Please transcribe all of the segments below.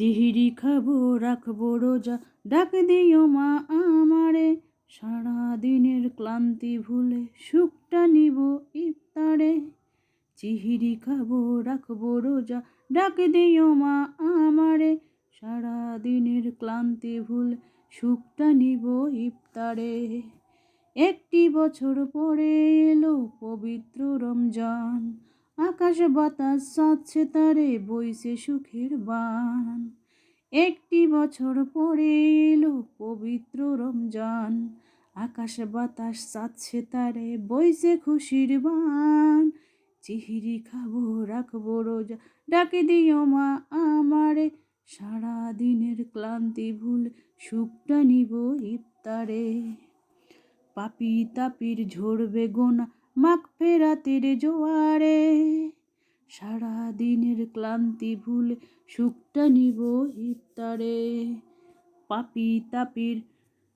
চিহিরি খাব, রাখব রোজা। ডাক দিও মা আমারে সারা দিনের ক্লান্তি ভুলে সুখটা নিব ইফতারে। চিহিরি খাব, রাখব রোজা। ডাক দিও মা আমারে সারা দিনের ক্লান্তি ভুলে সুখটা নিব ইফতারে। একটি বছর পরে এলো পবিত্র রমজান। আকাশ বাতাস সাচ্ছে তারে বইছে সুখের বান। একটি বছর পরে এলো পবিত্র রমজান। আকাশ বাতাস সাচ্ছে তারে বইছে খুশির বান। চিহিরি খাব, রাখব রোজা, ডাকে দিও মা আমারে। সারা দিনের ক্লান্তি ভুল, সুখটা নিব ইফতারে। পাপি তাপির ঝরবে গোনা মাখ ফেরাতের জোয়ারে। সারা দিনের ক্লান্তি ভুলে সুখটা নিব ইফতারে। পাপি তাপির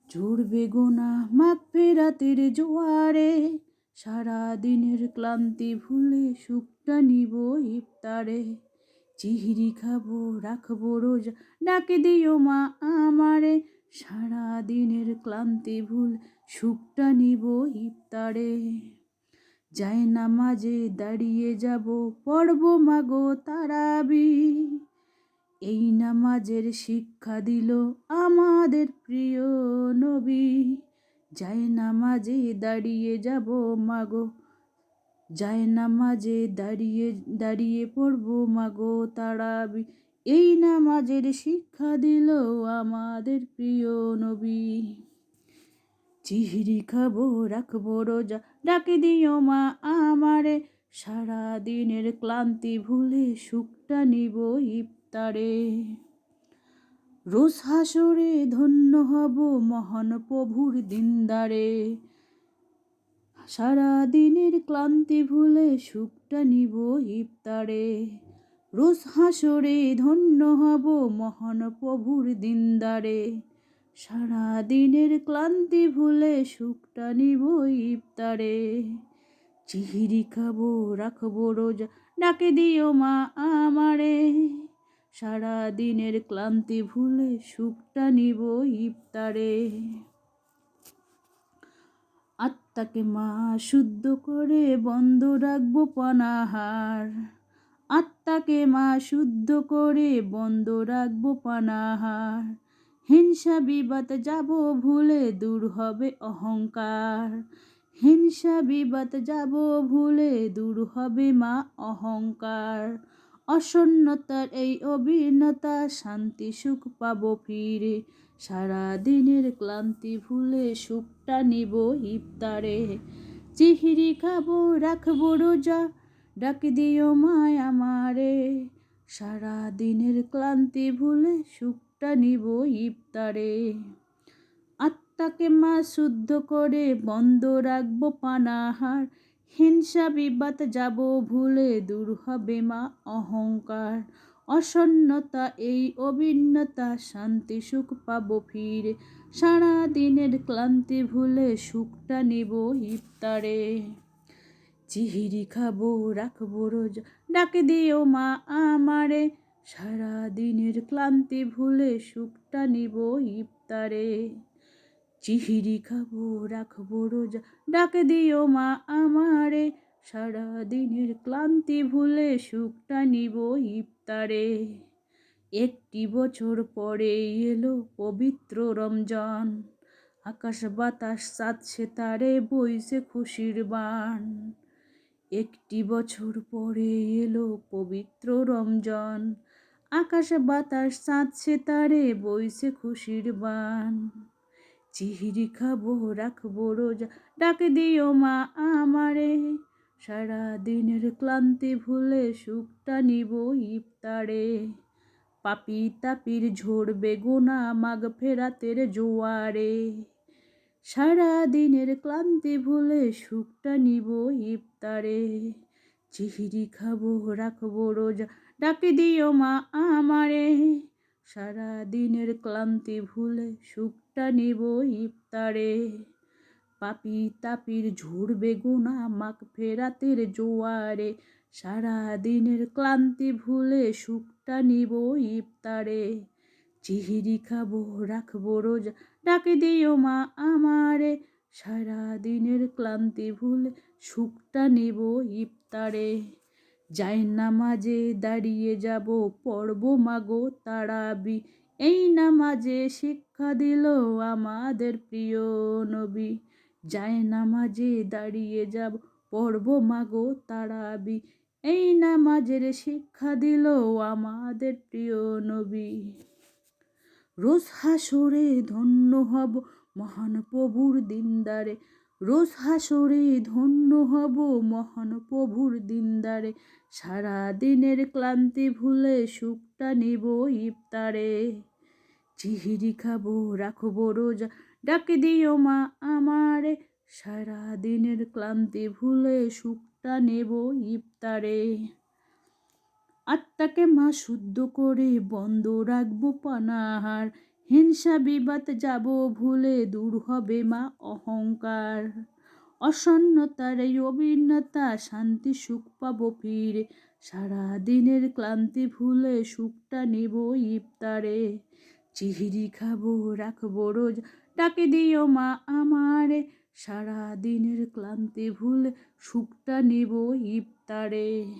ঝরবে গোনা মাখ ফেরাতের জোয়ারে। সারা দিনের ক্লান্তি ভুলে সুখটা নিব ইফতারে। চিহিরি খাব, রাখব রোজা, ডাকে দিও মা আমারে। সারা দিনের ক্লান্তি ভুল সুখটা নিব ইফতারে। যায় নামাজে দাঁড়িয়ে যাব, পড়ব মাগো তারাবি। এই নামাজের শিক্ষা দিল আমাদের প্রিয় নবী। যায় নামাজে দাঁড়িয়ে যাব মাগো, যায় নামাজে দাঁড়িয়ে দাঁড়িয়ে পড়ব মাগো তারাবি। এই নামাজের শিক্ষা দিল আমাদের প্রিয় নবী। চিহিরি খাব, রাখব রোজা। ডাকে দিও মা আমারে। সারা দিনের ক্লান্তি ভুলে সুখটা নিব ইফতারে। রোজ হাসরে ধন্য হব মহান প্রভুর দিনদারে। সারা দিনের ক্লান্তি ভুলে সুখটা নিব ইফতারে। রোজ হাসরে ধন্য হব মহান প্রভুর দিনদারে। সারা দিনের ক্লান্তি ভুলে সুখটা নিব ইফতারে। চিহিরি খাব, রাখব রোজা, ডাকে দিও মা আমারে। সারা দিনের ক্লান্তি ভুলে সুখটা নিব ইফতারে। আত্মাকে মা শুদ্ধ করে বন্ধ রাখব পানাহার। আত্মাকে মা শুদ্ধ করে বন্ধ রাখব পানাহার। হিংসা বিবাদ যাব ভুলে দূর হবে অহংকার। হিংসা বিবাদ যাব ভুলে দূর হবে মা অহংকার। অসন্নতার এই অভিন্নতা শান্তি সুখ পাব ফিরে। সারা দিনের ক্লান্তি ভুলে সুখটা নিব ইফতারে। চিহিরি খাব, রাখব রোজা, ডাক দিও মায় আমারে সারা দিনের ক্লান্তি ভুলে সুখটা নিব ইফতারে। আত্মাকে মা শুদ্ধ করে বন্ধ রাখব পানাহার। হিংসা বিবাদ যাব ভুলে দূর হবে মা অহংকার। অসন্নতা এই অভিন্নতা, শান্তি সুখ পাব ফিরে। সারা দিনের ক্লান্তি ভুলে সুখটা নিব ইফতারে। চিহিরি খাব, রাখব রোজ, ডাকে দিও মা আমারে। সারা দিনের ক্লান্তি ভুলে সুখটা নিব ইফতারে। চিহিরি খাব, রাখব রোজা, ডাকে দিও মা আমারে। সারা দিনের ক্লান্তি ভুলে সুখটা নিব ইফতারে। একটি বছর পরে এলো পবিত্র রমজান। আকাশ বাতাস সাতছে তারে, বইছে খুশির বান। একটি বছর পরে এলো পবিত্র রমজান। আকাশ বাতাস সাঁতছে তারে, বইছে খুশির বান। চিহিরি খাব, রাখব রোজা, ডাকে দিও মা আমারে। সারা দিনের ক্লান্তি ভুলে সুখটা নিব ইফতারে। পাপি তাপির ঝরবে গোনা মাগ ফেরাতের জোয়ারে। সারা দিনের ক্লান্তি ভুলে সুখটা নিব ইফতারে। চিহিরি খাব, রাখব রোজা ডাকে দিও মা আমারে। সারা দিনের ক্লান্তি ভুলে সুখটা নিব ইফতারে। পাপি তাপির ঝরবে গোনা মাক ফেরাতের জোয়ারে। সারা দিনের ক্লান্তি ভুলে সুখটা নিব ইফতারে। চিহিরি খাব, রাখব রোজা, ডাকে দিও মা আমারে। সারা দিনের ক্লান্তি ভুলে সুখটা নিব ইফতারে। যাই নামাজে দাঁড়িয়ে যাব, পড়ব মাগো তারাবি। এই নামাজে শিক্ষা দিল আমাদের প্রিয় নবী। যায় নামাজে দাঁড়িয়ে যাব, পড়ব মাগো তারাবি। এই নামাজের শিক্ষা দিল আমাদের প্রিয় নবী। রোজ হাসরে ধন্য হব মহান প্রভুর দিনদারে। রোজ হাসরে ধন্য হব মহান প্রভুর দিনদারে। সারা দিনের ক্লান্তি ভুলে সুখটা নিব ইফতারে। চিহিরি খাব, রাখব রোজা, ডাকে দিও মা আমারে। সারা দিনের ক্লান্তি ভুলে সুখটা নেব ইফতারে। আত্মাকে মা শুদ্ধ করে বন্ধ রাখব পানাহার। হিংসা বিবাদ যাব ভুলে দূর হবে মা অহংকার। অসন্নতার এই অভিন্নতা, শান্তি সুখ পাব ফিরে। সারা দিনের ক্লান্তি ভুলে সুখটা নেব ইফতারে। চিহিরি খাব, রাখব রোজ, ডাকে দিও মা আমারে। সারা দিনের ক্লান্তি ভুলে সুখটা নেব ইফতারে।